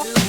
do.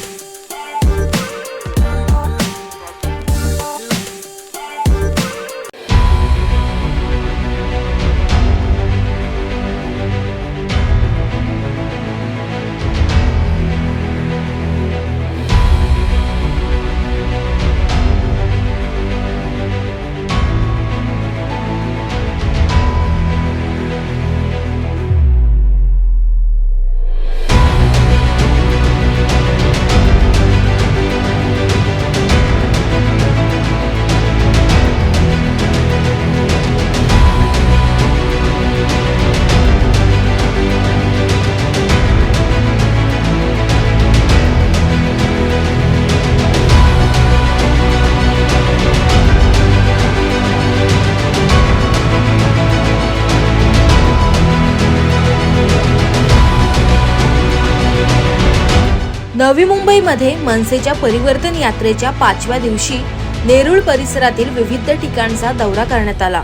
नवी मुंबईमध्ये मनसेच्या परिवर्तन यात्रेच्या पाचव्या दिवशी नेरुळ परिसरातील विविध ठिकाणचा दौरा करण्यात आला.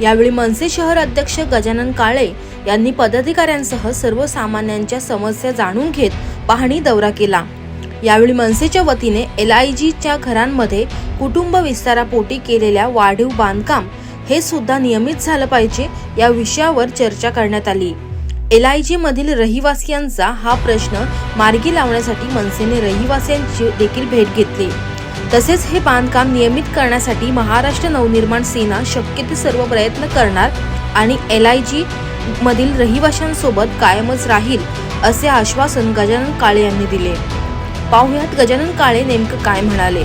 यावेळी मनसे शहर अध्यक्ष गजानन काळे यांनी पदाधिकाऱ्यांसह सर्वसामान्यांच्या समस्या जाणून घेत पाहणी दौरा केला. यावेळी मनसेच्या वतीने एल आय जीच्या घरांमध्ये कुटुंब विस्तारापोटी केलेल्या वाढीव बांधकाम हे सुद्धा नियमित झालं पाहिजे या विषयावर चर्चा करण्यात आली. एल आय जी मधील रहिवासियांचा हा प्रश्न मार्गी लावण्यासाठी मनसेने रहिवासियांची देखील भेट घेतली. तसेच हे बांधकाम नियमित करण्यासाठी महाराष्ट्र नवनिर्माण सेना शक्य ते सर्व प्रयत्न करणार आणि एल आय जी मधील रहिवाशांसोबत कायमच राहील असे आश्वासन गजानन काळे यांनी दिले. पाहुयात गजानन काळे नेमकं काय म्हणाले.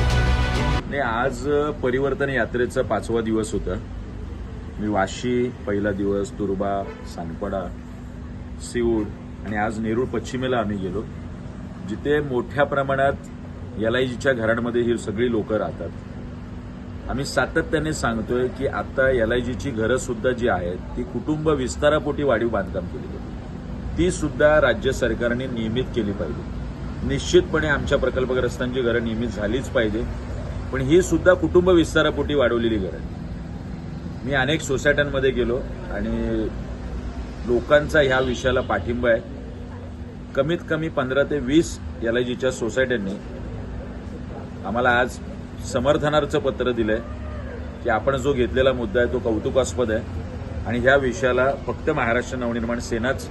आज परिवर्तन यात्रेचा पाचवा दिवस होता. मी वाशी पहिला दिवस तुर्बा सानपडा सिऊड आणि आज नेरूळ पश्चिमेला आम्ही गेलो जिथे मोठ्या प्रमाणात एल आय जीच्या घरांमध्ये ही सगळी लोक राहतात. आम्ही सातत्याने सांगतोय की आता एल आय जीची घरं सुद्धा जी आहेत ती कुटुंब विस्तारापोटी वाढीव बांधकाम केली गेली ती सुद्धा राज्य सरकारने नियमित केली पाहिजे. निश्चितपणे आमच्या प्रकल्पग्रस्तांची घरं नियमित झालीच पाहिजे पण ही सुद्धा कुटुंब विस्तारापोटी वाढवलेली घरं मी अनेक सोसायट्यांमध्ये गेलो आणि लोकांचा ह्या विषयाला पाठिंबा आहे. कमीत कमी पंधरा ते वीस एल आय जीच्या सोसायट्यांनी आम्हाला आज समर्थनार्थ पत्र दिलंय की आपण जो घेतलेला मुद्दा आहे तो कौतुकास्पद आहे आणि ह्या विषयाला फक्त महाराष्ट्र नवनिर्माण सेनाच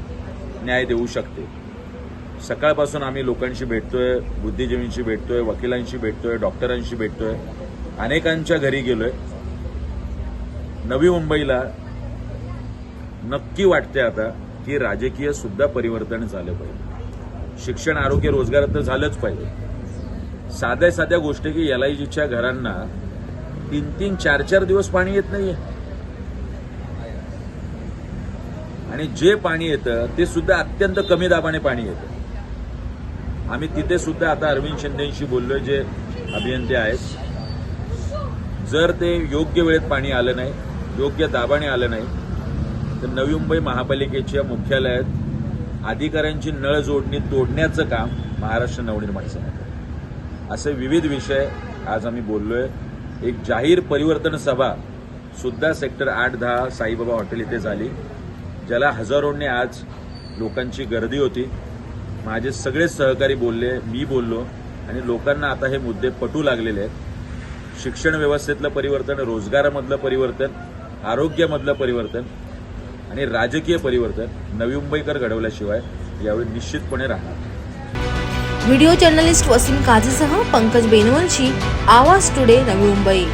न्याय देऊ शकते. सकाळपासून आम्ही लोकांशी भेटतोय बुद्धिजीवींशी भेटतोय वकिलांशी भेटतोय डॉक्टरांशी भेटतोय अनेकांच्या घरी गेलोय. नवी मुंबईला नक्की वाटते आता की राजकीय सुद्धा परिवर्तन झालं पाहिजे. शिक्षण आरोग्य रोजगार तर झालंच पाहिजे. साध्या साध्या गोष्टी की एल आय जीच्या घरांना तीन तीन चार चार दिवस पाणी येत नाहीये. आणि जे पाणी येतं ते सुद्धा अत्यंत कमी दाबाने पाणी येतं. आम्ही तिथे सुद्धा आता अरविंद शिंदेशी बोललोय जे अभियंते आहेत. जर ते योग्य वेळेत पाणी आलं नाही योग्य दाबाने आलं नाही तर नवी मुंबई महापालिकेच्या मुख्यालयात अधिकाऱ्यांची नळ जोडणी तोडण्याचं काम महाराष्ट्र नवनिर्माण सेना असे विविध विषय आज आम्ही बोललोय. एक जाहीर परिवर्तन सभा सुद्धा सेक्टर आठ दहा साईबाबा हॉटेल इथे झाली ज्याला हजारोंनी आज लोकांची गर्दी होती. माझे सगळेच सहकारी बोलले मी बोललो आणि लोकांना आता हे मुद्दे पटू लागलेले आहेत. शिक्षण व्यवस्थेतलं परिवर्तन रोजगारामधलं परिवर्तन आरोग्यामधलं परिवर्तन आणि राजकीय परिवर्तन नवी मुंबईकर घडवल्याशिवाय यावेळी निश्चितपणे राहणार. व्हिडिओ जर्नलिस्ट वसीम काझीसह पंकज बेनवलची आवाज टुडे नवी मुंबई.